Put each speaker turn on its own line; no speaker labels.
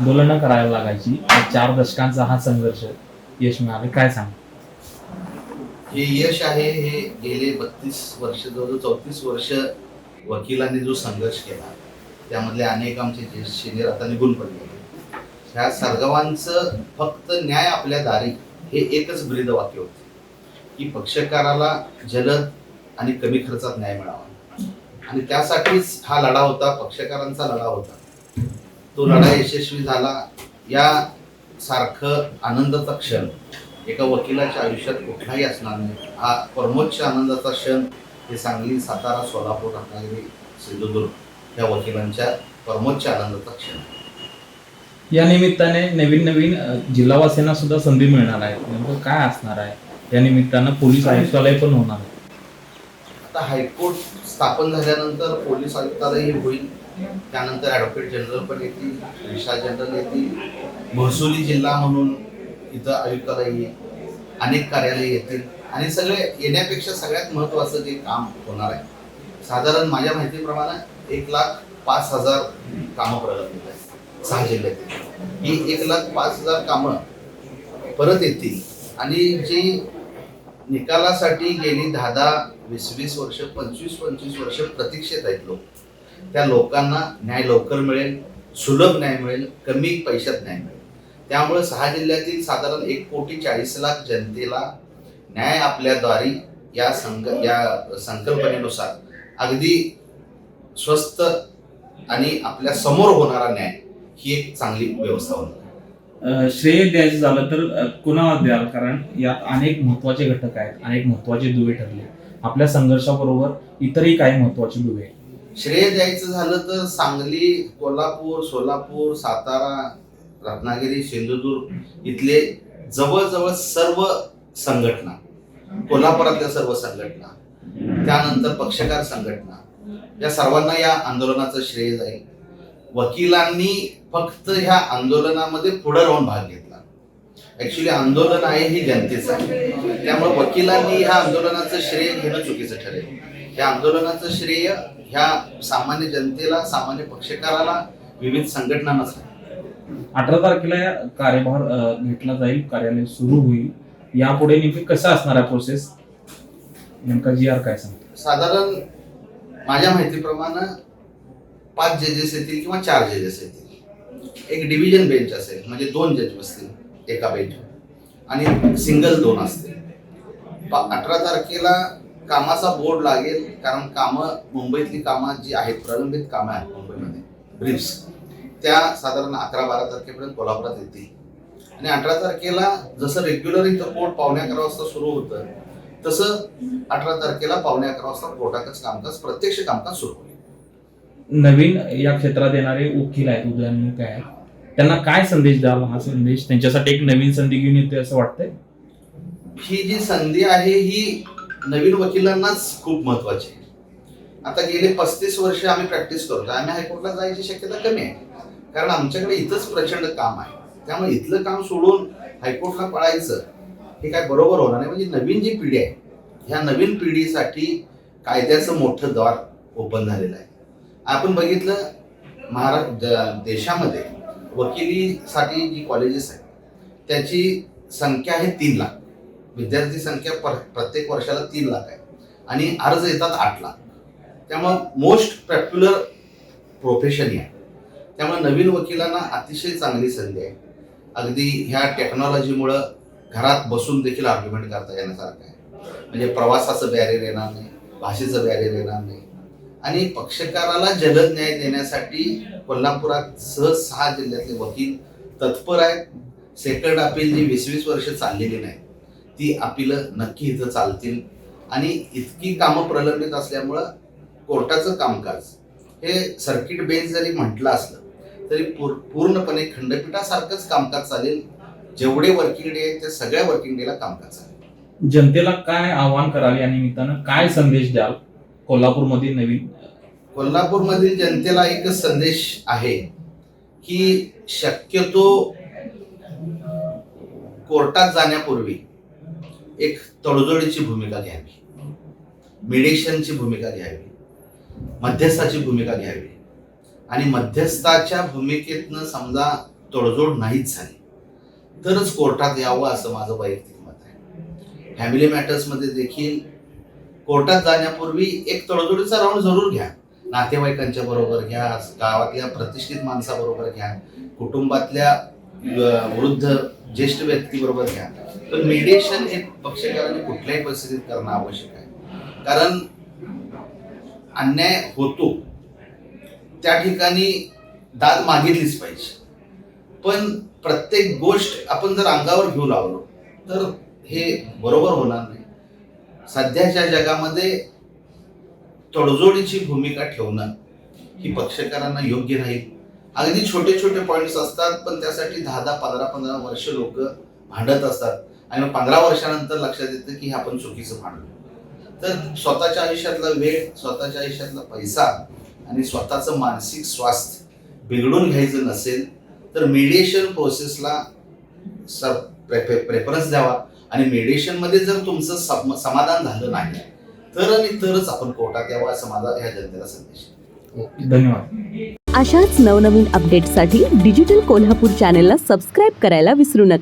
आंदोलनं करायला लागायची. चार दशकांचा हा संघर्ष यश मिळाले. काय सांग?
हे यश आहे हे गेले बत्तीस वर्ष जवळजवळ चौतीस वर्ष वकिलांनी जो संघर्ष केला त्यामधले अनेक आमचे ज्येष्ठ सिनियर आता निघून पडले. ह्या सर्गवांचं फक्त न्याय आपल्या दारी हे एकच ब्रीद वाक्य होते. की पक्षकाराला जलद आणि कमी खर्चात न्याय मिळावा. आणि त्यासाठीच हा लढा होता पक्षकारांचा लढा होता. तो लढा यशस्वी झाला. या सारखं आनंदाचा क्षण एका वकिलाच्या आयुष्यात कुठलाही असणार नाही. हा परमोच्च आनंदाचा क्षण हे सांगली सातारा सोलापूर रत्नागिरी सिंधुदुर्ग या वकिलांच्या परमोच्च आनंदाचा क्षण.
या निमित्ताने नवीन नवीन अ, जिल्हावासीयांना सुद्धा संधी मिळणार आहे. नेमकं काय असणार आहे? या निमित्तानं पोलीस आयुक्तालय पण होणार आहे.
आता हायकोर्ट स्थापन झाल्यानंतर पोलीस आयुक्तालयही होईल. त्यानंतर ॲडव्होकेट जनरल पण येतील रिशाल जनरल येतील. महसुली जिल्हा म्हणून इथं आयुक्तालय अनेक कार्यालय येतील. आणि सगळे येण्यापेक्षा सगळ्यात महत्त्वाचं जे काम होणार आहे साधारण माझ्या माहितीप्रमाणे एक लाख पाच हजार कामं प्रलंबित आहेत. सहा जिल्ह्यातील ही एक लाख पाच हजार कामं परत येतील. आणि जी निकालासाठी गेली दहा दहा वीस वीस वर्ष पंचवीस पंचवीस वर्ष प्रतीक्षेत आहेत लोक. त्या लोकांना न्याय लवकर मिळेल सुलभ न्याय मिळेल कमी पैशात न्याय मिळेल. त्यामुळे सहा जिल्ह्यातील साधारण एक कोटी चाळीस लाख जनतेला न्याय आपल्याद्वारे या संक या संकल्पनेनुसार अगदी स्वस्त आणि आपल्यासमोर होणारा न्याय ही एक चांगली व्यवस्था होणार
श्रेय द्यायचं झालं तर कुणाला द्याल? कारण यात अनेक महत्त्वाचे घटक आहेत अनेक महत्त्वाचे दुवे ठरले. आपल्या संघर्षाबरोबर इतरही काही महत्त्वाचे दुवे आहेत.
श्रेय द्यायचं झालं तर सांगली कोल्हापूर सोलापूर सातारा रत्नागिरी सिंधुदुर्ग इथले जवळजवळ सर्व संघटना कोल्हापुरातल्या सर्व संघटना त्यानंतर पक्षकार संघटना या सर्वांना या आंदोलनाचं श्रेय जाईल. वकिलांनी फक्त ह्या आंदोलनामध्ये पुढे राहून भाग घेतला. ऍक्च्युली आंदोलन आहे ही जनतेचं आहे. त्यामुळे वकिलांनी ह्या आंदोलनाचं श्रेय घेणं चुकीचं ठरेल. या आंदोलनाचं श्रेय ह्या सामान्य जनतेला सामान्य पक्षकाराला विविध संघटनांनाच आहे
अठरा तारखेला या कार्यभार घेतला जाईल कार्यालय सुरू होईल. यापुढे नेमकी कसं असणार आहे प्रोसेस नेमका जी आर काय सांगतो?
साधारण माझ्या माहितीप्रमाणे पाच जजेस येतील किंवा चार जजेस येतील. एक डिव्हिजन बेंच असेल म्हणजे दोन जज बसतील एका बेंचवर आणि सिंगल दोन असतील. अठरा तारखेला कामाचा बोर्ड लागेल कारण कामं मुंबईतली कामं जी आहेत प्रलंबित कामं आहेत मुंबईमध्ये. ब्रीफ्स त्या साधारण अकरा बारा तारखेपर्यंत कोल्हापुरात येतील. आणि अठरा तारखेला जसं रेग्युलर इथं कोर्ट पावणे अकरा वाजता सुरू होतं तसं अठरा तारखेला पावणे अकरा वाजता कोर्टातच कामकाज प्रत्यक्ष कामकाज सुरू होईल.
नवीन या क्षेत्रात येणारे वकील आहेत उदयन काय आहेत. त्यांना काय संदेश द्याल हा संदेश? त्यांच्यासाठी एक नवीन संधी घेऊन येते असं वाटतंय?
ही जी संधी आहे ही नवीन वकिलांनाच खूप महत्त्वाचे. आहे आता गेले पस्तीस वर्ष आम्ही प्रॅक्टिस करतो आम्ही हायकोर्टला जायची शक्यता कमी आहे. कारण आमच्याकडे इथंच प्रचंड काम आहे. त्यामुळे इथलं काम सोडून हायकोर्टला पळायचं हे काय बरोबर होणार नाही. म्हणजे नवीन जी पिढी आहे ह्या नवीन पिढीसाठी कायद्याचं मोठं द्वार ओपन झालेलं आहे. आपण बघितलं महारा देशामध्ये वकिलीसाठी जी कॉलेजेस आहेत त्याची संख्या आहे तीन लाख. विद्यार्थी संख्या पर प्रत्येक वर्षाला तीन लाख आहे. आणि अर्ज येतात आठ लाख. त्यामुळं मोस्ट पॉप्युलर प्रोफेशन आहे. त्यामुळे नवीन वकिलांना अतिशय चांगली संधी आहे. अगदी ह्या टेक्नॉलॉजीमुळं घरात बसून देखील आर्ग्युमेंट करता येण्यासारखं आहे. म्हणजे प्रवासाचं बॅरियर येणार नाही भाषेचं बॅरियर येणार नाही. आणि पक्षकाराला जलद न्याय देण्यासाठी कोल्हापुरात सहज सहा जिल्ह्यातले वकील तत्पर आहेत. सेकंड अपील जी वीस वीस वर्ष चाललेली नाही ती अपीलं नक्की इथं चालतील. आणि इतकी कामं प्रलंबित असल्यामुळं कोर्टाचं कामकाज हे सर्किट बेंच जरी म्हटलं असलं तरी पूर पूर्णपणे खंडपीठासारखंच कामकाज चालेल. जेवढे वर्किंग डे आहेत त्या सगळ्या वर्किंग डेला कामकाज चालेल.
जनतेला काय आव्हान कराल या निमित्तानं? काय संदेश द्याल कोल्हापूरमध्ये नवीन?
कोल्हापूरमधील जनतेला एकच संदेश आहे की शक्यतो कोर्टात जाण्यापूर्वी एक तडजोडीची भूमिका घ्यावी. मिडिएशनची भूमिका घ्यावी. मध्यस्थाची भूमिका घ्यावी. आणि मध्यस्थाच्या भूमिकेतनं समजा तडजोड नाहीच झाली तरच कोर्टात यावं असं माझं वैयक्तिक मत आहे. फॅमिली मॅटर्समध्ये देखील कोर्टात जाण्यापूर्वी एक तडजोडीचा राऊंड जरूर घ्या. नातेवाईकांच्या बरोबर घ्या गावातल्या प्रतिष्ठित माणसाबरोबर घ्या कुटुंबातल्या वृद्ध ज्येष्ठ व्यक्तीबरोबर घ्या. तर मेडिएशन हे पक्षकारांनी कुठल्याही परिस्थितीत करणं आवश्यक आहे. कारण अन्याय होतो त्या ठिकाणी दाद मागितलीच पाहिजे. पण प्रत्येक गोष्ट आपण जर अंगावर घेऊ लावलो तर हे बरोबर होणार नाही. सध्याच्या जगामध्ये तडजोडीची भूमिका ठेवणं ही पक्षकारांना योग्य राहील अगदी छोटे छोटे पॉईंट्स असतात पण त्यासाठी दहा दहा पंधरा पंधरा वर्ष लोक भांडत असतात. आणि मग पंधरा वर्षानंतर लक्षात येतं की हे आपण चुकीचं भांडलो तर स्वतःच्या आयुष्यातला वेळ स्वतःच्या आयुष्यातला पैसा आणि स्वतःचं मानसिक स्वास्थ्य बिघडून घ्यायचं नसेल तर मीडिएशन प्रोसेसला सर प्रेफरन्स द्यावा. आणि mediation-मध्ये जर तुमचं सम- समाधान झालं नाही तर आणि तरच आपण कोर्टात यावं असं माझा ह्या जनतेला संदेश.
धन्यवाद.
अशाच नवनवीन अपडेट्ससाठी डिजिटल कोल्हापूर चॅनेलला सबस्क्राईब करायला विसरू नका.